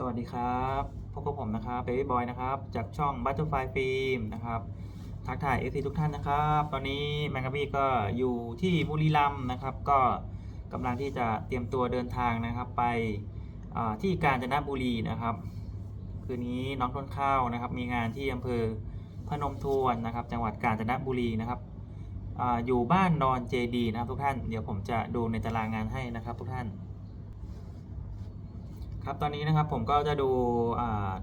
สวัสดีครับพบกับผมนะครับเบบี้บอยนะครับ จากช่อง Butterfly Film นะครับทักทาย FC ทุกท่านนะครับ ตอนนี้แมงกะบี้ก็อยู่ที่บุรีรัมย์นะครับ ก็กำลังที่จะเตรียมตัวเดินทางนะครับ ไปที่กาญจนบุรีนะครับ คืนนี้น้องต้นข้าวนะครับ มีงานที่อำเภอพนมทวนนะครับ จังหวัดกาญจนบุรีนะครับออยู่บ้านนอนเจดีนะครับทุกท่าน เดี๋ยวผมจะดูในตารางงานให้นะครับทุกท่าน ครับตอนนี้นะครับผมก็จะดู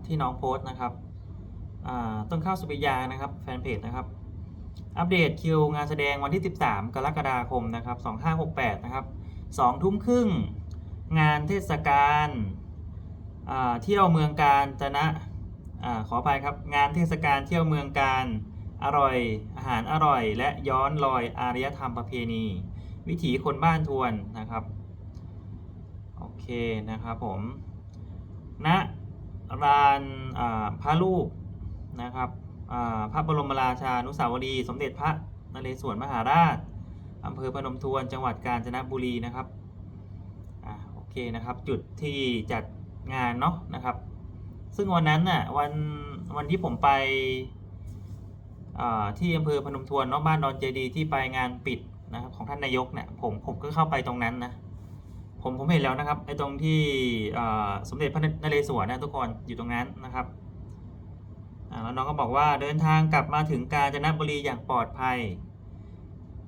ที่น้องโพสต์นะครับต้นข้าวสุปิยานะครับแฟนเพจนะครับ อัปเดตคิวงานแสดงวันที่ 13 กรกฎาคมนะครับ2568นะครับ2ทุ่มครึ่งงานเทศกาลเที่ยวเมืองการจนะอขออภัยครับงานเทศกาลเที่ยวเมืองการอร่อยอาหารอร่อย และย้อนรอยอารยธรรมประเพณี วิถีคนบ้านทวนนะครับ โอเคนะครับผม ณลานพระรูปนะครับพระบรมราชานุสาวรีย์สมเด็จพระนเรศวรมหาราชอำเภอพนมทวนจังหวัดกาญจนบุรีนะครับอ่าโอเคนะครับจุดที่จัดงานเนาะนะครับ ซึ่งวันนั้นน่ะวันวันที่ผมไปที่อำเภอพนมทวนเนาะบ้านดอนเจดีที่ไปงานปิดนะครับของท่านนายกเนี่ยผมผมก็เข้าไปตรงนั้นนะ ผมผมเห็นแล้วนะครับไอ้ตรงที่สมเด็จพระนเรศวรนะทุกคนอยู่ตรงนั้นนะครับแล้วน้องก็บอกว่าเดินทางกลับมาถึงกาญจนบุรีอย่างปลอดภัย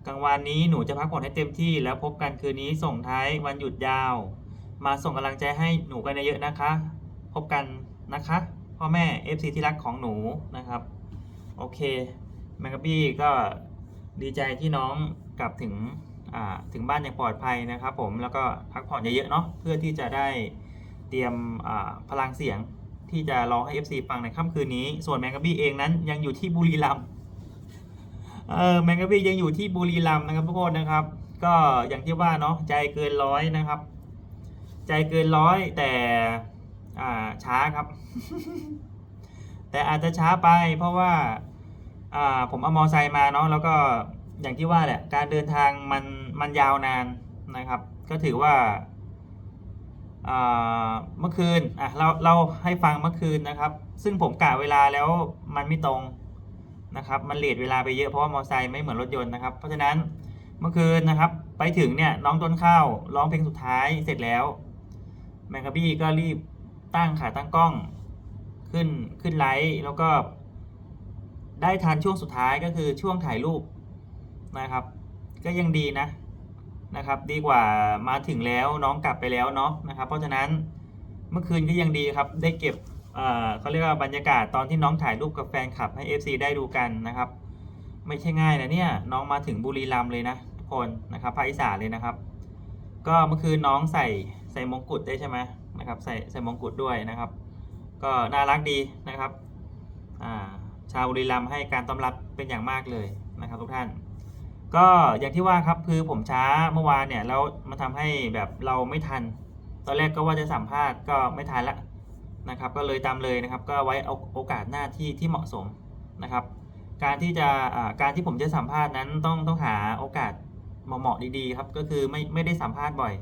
กลางวันนี้หนูจะพักผ่อนให้เต็มที่ แล้วพบกันคืนนี้ส่งท้ายวันหยุดยาว มาส่งกำลังใจให้หนูกันเยอะๆนะคะ พบกันนะคะพ่อแม่ FC ที่รักของหนูนะครับ โอเคแมงกะบี้ก็ดีใจที่น้องกลับถึง ถึงบ้านอย่างปลอดภัยนะครับ ผมแล้วก็พักผ่อนเยอะๆเนาะเพื่อที่จะได้เตรียมพลังเสียงที่จะร้องให้ FC ฟังในค่ำคืนนี้ ส่วนแมงกะบี้เองนั้นยังอยู่ที่บุรีรัมย์เออแมงกะบี้ยังอยู่ที่บุรีรัมย์นะครับทุกคนนะครับ ก็อย่างที่ว่าเนาะใจเกินร้อยนะครับ ใจเกินร้อยแต่อ่าช้าครับ แต่อาจจะช้าไปเพราะว่าอ่าผมเอามอไซค์มาเนาะแล้วก็อย่างที่ว่าแหละการเดินทางมัน มันยาวนานนะครับ ก็ถือว่าเมื่อคืนอะเราเราให้ฟังเมื่อคืนนะครับ ซึ่งผมกะเวลาแล้วมันไม่ตรงนะครับมันเลทเวลาไปเยอะเพราะว่ามอเตอร์ไซค์ไม่เหมือนรถยนต์นะครับ เพราะฉะนั้นเมื่อคืนนะครับ ไปถึงเนี่ยน้องต้นข้าวร้องเพลงสุดท้ายเสร็จแล้ว แมงกะบี้ก็รีบตั้งขาตั้งกล้องขึ้นขึ้นไลฟ์แล้วก็ ได้ทันช่วงสุดท้ายก็คือช่วงถ่ายรูปนะครับ ก็ยังดีนะ นะครับ ดีกว่ามาถึงแล้วน้องกลับไปแล้วเนาะนะครับ เพราะฉะนั้นเมื่อคืนก็ยังดีครับ ได้เก็บเอ่อเขาเรียกว่าบรรยากาศตอนที่น้องถ่ายรูปกับแฟนคลับให้ FC ได้ดูกันนะครับ ไม่ใช่ง่ายนะเนี่ยน้องมาถึงบุรีรัมย์เลยนะทุกคนนะครับภาคอีสานเลยนะครับ ก็เมื่อคืนน้องใส่ใส่มงกุฎได้ใช่ไหมนะครับใส่ใส่มงกุฎด้วยนะครับ ก็น่ารักดีนะครับอ่าชาวบุรีรัมย์ให้การต้อนรับเป็นอย่างมากเลยนะครับทุกท่าน ก็อย่างที่ว่าครับคือผมช้าเมื่อวานเนี่ยแล้วมาทำให้แบบเราไม่ทัน ตอนแรกก็ว่าจะสัมภาษณ์ก็ไม่ทันละนะครับ ก็เลยตามเลยนะครับ ก็ไว้เอาโอกาสหน้าที่ที่เหมาะสมนะครับ การที่จะการที่ผมจะสัมภาษณ์นั้นต้องต้องหาโอกาสเหมาะๆดีๆครับก็คือไม่ไม่ได้สัมภาษณ์บ่อย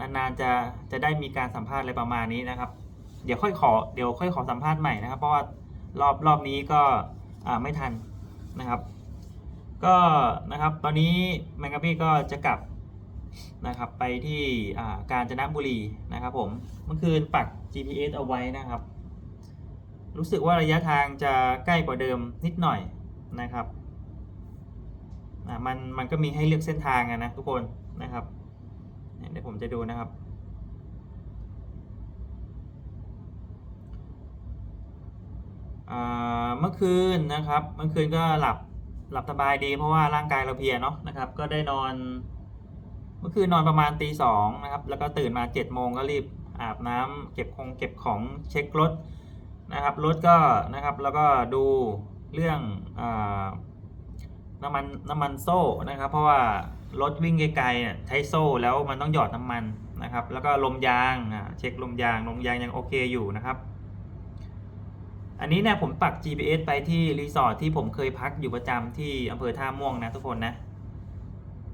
นานๆจะจะได้มีการสัมภาษณ์อะไรประมาณนี้นะครับ เดี๋ยวค่อยขอเดี๋ยวค่อยขอสัมภาษณ์ใหม่นะครับ เพราะว่ารอบรอบนี้ก็ไม่ทันนะครับ ก็นะครับตอนนี้แมงกะพี่ก็จะกลับนะครับไปที่กาญจนบุรีนะครับผมเมื่อคืนปัก GPS เอาไว้นะครับ รู้สึกว่าระยะทางจะใกล้กว่าเดิมนิดหน่อยนะครับมันมันก็มีให้เลือกเส้นทางนะทุกคนนะครับเดี๋ยวผมจะดูนะครับเมื่อคืนนะครับ เมื่อคืนก็หลับ หลับสบายดีเพราะว่าร่างกายเราเพลียเนาะนะครับ ก็ได้นอนเมื่อคืนนอนประมาณตีสองนะครับ แล้วก็ตื่นมาเจ็ดโมงก็รีบอาบน้ำเก็บคงเก็บของเช็ครถนะครับรถก็นะครับแล้วก็ดูเรื่องอน้ำมันน้ำมันโซ่นะครับ เพราะว่ารถวิ่งไกลๆใช้โซ่แล้วมันต้องหยอดน้ำมันนะครับ แล้วก็ลมยางเช็คลมยางลมยางยังโอเคอยู่นะครับ อันนี้เนี่ยผมปัก GPS ไปที่รีสอร์ทที่ผมเคยพักอยู่ประจำที่อำเภอท่าม่วงนะทุกคนนะ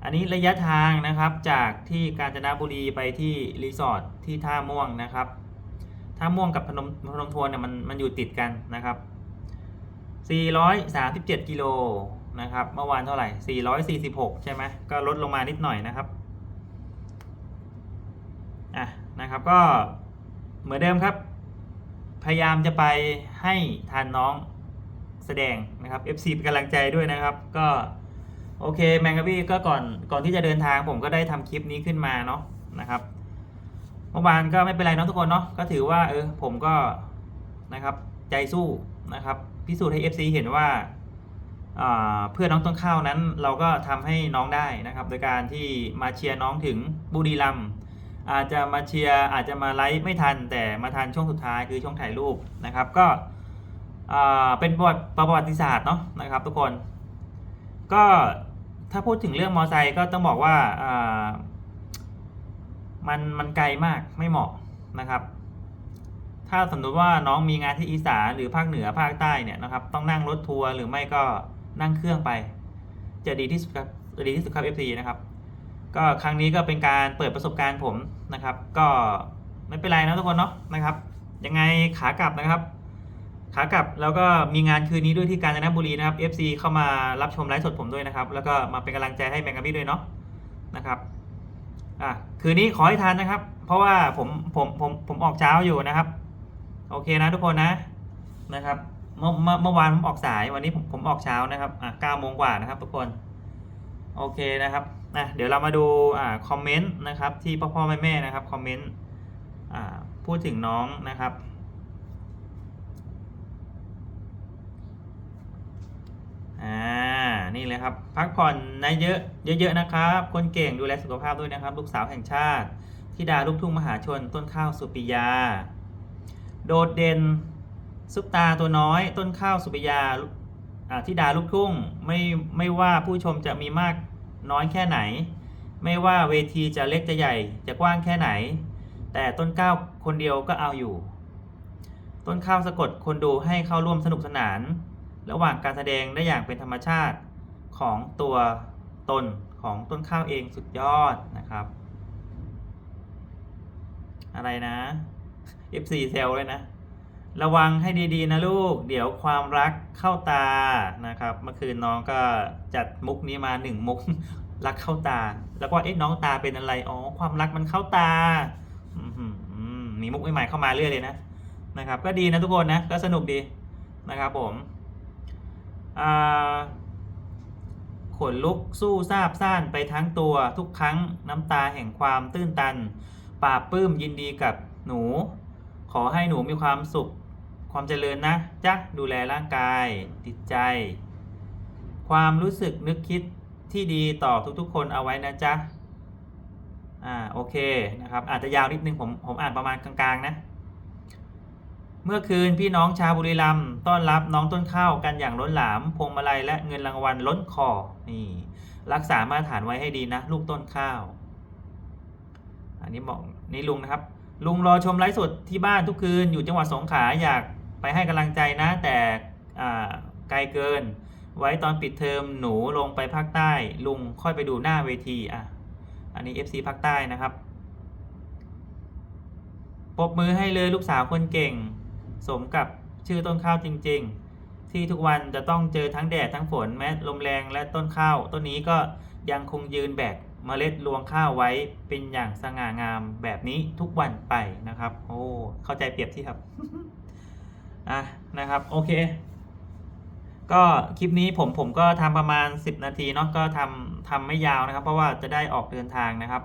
อันนี้ระยะทางนะครับจากที่กาญจนบุรีไปที่รีสอร์ทที่ท่าม่วงนะครับ ท่าม่วงกับพนมพนมทวนเนี่ยมันมันอยู่ติดกันนะครับ 437 กิโลนะครับ เมื่อวานเท่าไหร่ 446 ใช่ไหมก็ลดลงมานิดหน่อยนะครับ อะนะครับก็เหมือนเดิมครับ พยายามจะไปให้ทานน้องแสดงนะครับ FC เป็นกำลังใจด้วยนะครับ ก็โอเคแมงกะบี้ก็ก่อนก่อนที่จะเดินทางผมก็ได้ทำคลิปนี้ขึ้นมาเนาะนะครับเมื่อวานก็ไม่เป็นไรเนาะทุกคนเนาะก็ถือว่าเออผมก็นะครับใจสู้นะครับ พิสูจน์ให้ FC เห็นว่าเพื่อน้องต้นข้าวนั้นเราก็ทำให้น้องได้นะครับ โดยการที่มาเชียร์น้องถึงบุรีรัมย์ อาจจะมาเชียร์อาจจะมาไลฟ์ไม่ทัน แต่มาทันช่วงสุดท้ายคือช่วงถ่ายรูปนะครับ ก็เป็นประวัติประวัติศาสตร์เนาะนะครับ ทุกคน ก็ถ้าพูดถึงเรื่องมอไซค์ก็ต้องบอกว่ามันมันไกลมากไม่เหมาะนะครับ ถ้าสมมติว่าน้องมีงานที่อีสานหรือภาคเหนือภาคใต้เนี่ยนะครับ ต้องนั่งรถทัวร์หรือไม่ก็นั่งเครื่องไป จะดีที่สุดครับจะดีที่สุดครับ FC นะครับ ก็ครั้งนี้ก็เป็นการเปิดประสบการณ์ผมนะครับ ก็ไม่เป็นไรนะทุกคนเนาะนะครับ ยังไงขากลับนะครับ ขากลับแล้วก็มีงานคืนนี้ด้วยที่กาญจนบุรีนะครับ FC เข้ามารับชมไลฟ์สดผมด้วยนะครับ แล้วก็มาเป็นกำลังใจให้แมงกะบี้ด้วยเนาะนะครับอะคืนนี้ขอให้ทานนะครับ เพราะว่าผมผมผมผมออกเช้าอยู่นะครับ โอเคนะทุกคนนะนะครับเมื่อเมื่อเมื่อวานผมออกสายวันนี้ผมผมออกเช้านะครับอะเก้าโมงกว่านะครับ ทุกคน โอเคนะครับ อะเดี๋ยวเรามาดูอ่าคอมเมนต์นะครับที่พ่อพ่อแม่แม่นะครับคอมเมนต์อ่าพูดถึงน้องนะครับอ่านี่เลยครับพักผ่อนนะเยอะเยอะๆนะครับ คนเก่งดูแลสุขภาพด้วยนะครับ ลูกสาวแห่งชาติธิดาลูกทุ่งมหาชนต้นข้าวสุปิยา โดดเด่นซุปตาตัวน้อยต้นข้าวสุปิยาอ่าธิดาลูกทุ่งไม่ไม่ว่าผู้ชมจะมีมาก น้อยแค่ไหน ไม่ว่าเวทีจะเล็กจะใหญ่ จะกว้างแค่ไหน แต่ต้นข้าวคนเดียวก็เอาอยู่ ต้นข้าวสะกดคนดูให้เข้าร่วมสนุกสนาน ระหว่างการแสดงได้อย่างเป็นธรรมชาติของตัวตนของต้นข้าวเองสุดยอดนะครับ อะไรนะ F4 เซลเลยนะ ระวังให้ดีๆนะลูก เดี๋ยวความรักเข้าตานะครับ เมื่อคืนน้องก็จัดมุกนี้มาหนึ่งมุกรักเข้าตา แล้วก็เอ๊ะน้องตาเป็นอะไรอ๋อความรักมันเข้าตาอมีมุกใหม่ๆเข้ามาเรื่อยเลยนะนะครับ ก็ดีนะทุกคนนะก็สนุกดีนะครับผมขนลุกสู้ซาบซ่านไปทั้งตัวทุกครั้งน้ำตาแห่งความตื้นตันปราบปลื้มยินดีกับหนู ขอให้หนูมีความสุข ความเจริญนะจ๊ะดูแลร่างกายจิตใจ ความรู้สึกนึกคิดที่ดีต่อทุกๆ คนเอาไว้นะจ๊ะอ่าโอเคนะครับอาจจะยาวนิดนึงผมผมอ่านประมาณกลางๆนะ เมื่อคืนพี่น้องชาวบุรีรัมย์ต้อนรับน้องต้นข้าวกันอย่างล้นหลาม พวงมาลัยและเงินรางวัลล้นคอนี่รักษามาตรฐานไว้ให้ดีนะ ลูกต้นข้าว อันนี้บอกนี่ลุงนะครับ ลุงรอชมไลฟ์สดที่บ้านทุกคืนอยู่จังหวัดสงขลาอยากไปให้กำลังใจนะ แต่ไกลเกิน ไว้ตอนปิดเทอมหนูลงไปภาคใต้ ลุงค่อยไปดูหน้าเวทีอะอันนี้ FC ภาคใต้นะครับปบมือให้เลยลูกสาวคนเก่ง สมกับชื่อต้นข้าวจริง ๆ ที่ทุกวันจะต้องเจอทั้งแดดทั้งฝนแม้ลมแรงและต้นข้าวต้นนี้ก็ยังคงยืนแบก เมล็ดรวงข้าวไว้เป็นอย่างสง่างามแบบนี้ทุกวันไปนะครับ โอ้เข้าใจเปรียบที่ครับอะนะครับโอเค ก็คลิปนี้ผมผมก็ทำประมาณ 10 นาทีเนาะก็ทำทำไม่ยาวนะครับ เพราะว่าจะได้ออกเดินทางนะครับ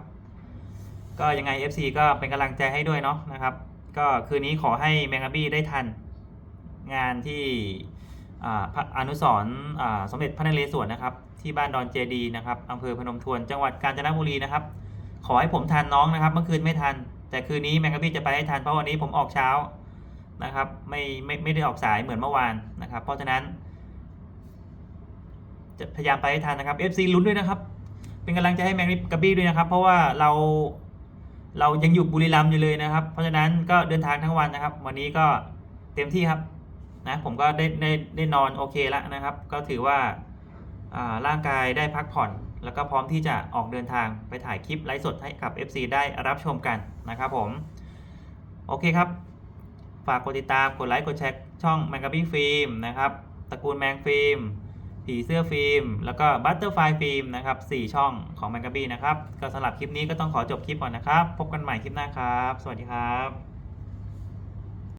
ก็ยังไง FC ก็เป็นกำลังใจให้ด้วยเนาะนะครับ ก็คืนนี้ขอให้แมงกะบี้ได้ทันงานที่ อนุสรณ์อ่าสมเด็จพระนเรศวรนะครับ ที่บ้านดอนเจดีนะครับอำเภอพนมทวนจังหวัดกาญจนบุรีนะครับ ขอให้ผมทันน้องนะครับ เมื่อคืนไม่ทัน แต่คืนนี้แมงกะบี้จะไปให้ทันเพราะวันนี้ผมออกเช้านะครับ ไม่ไม่ไม่ได้ออกสายเหมือนเมื่อวานนะครับ เพราะฉะนั้น จะพยายามไปให้ทันนะครับ FC ลุ้นด้วยนะครับ เป็นกำลังใจให้แมงกะบี้ด้วยนะครับ เพราะว่าเราเรายังอยู่บุรีรัมย์อยู่เลยนะครับ เพราะฉะนั้นก็เดินทางทั้งวันนะครับ วันนี้ก็เต็มที่ครับ นะผมก็ได้ได้ได้นอนโอเคแล้วนะครับ ก็ถือว่าร่างกายได้พักผ่อน แล้วก็พร้อมที่จะออกเดินทางไปถ่ายคลิปไลฟ์สดให้กับ FC ได้รับชมกันนะครับผม โอเคครับ ฝากกดติดตามกดไลค์กดแชร์ช่องแมงกาบี้ฟิล์มนะครับตระกูลแมงฟิล์มผีเสื้อฟิล์ม แล้วก็บัตเตอร์ไฟฟิล์มนะครับสี่ช่องของแมงกาบี้นะครับ ก็สำหรับคลิปนี้ก็ต้องขอจบคลิปก่อนนะครับ พบกันใหม่คลิปหน้าครับ สวัสดีครับ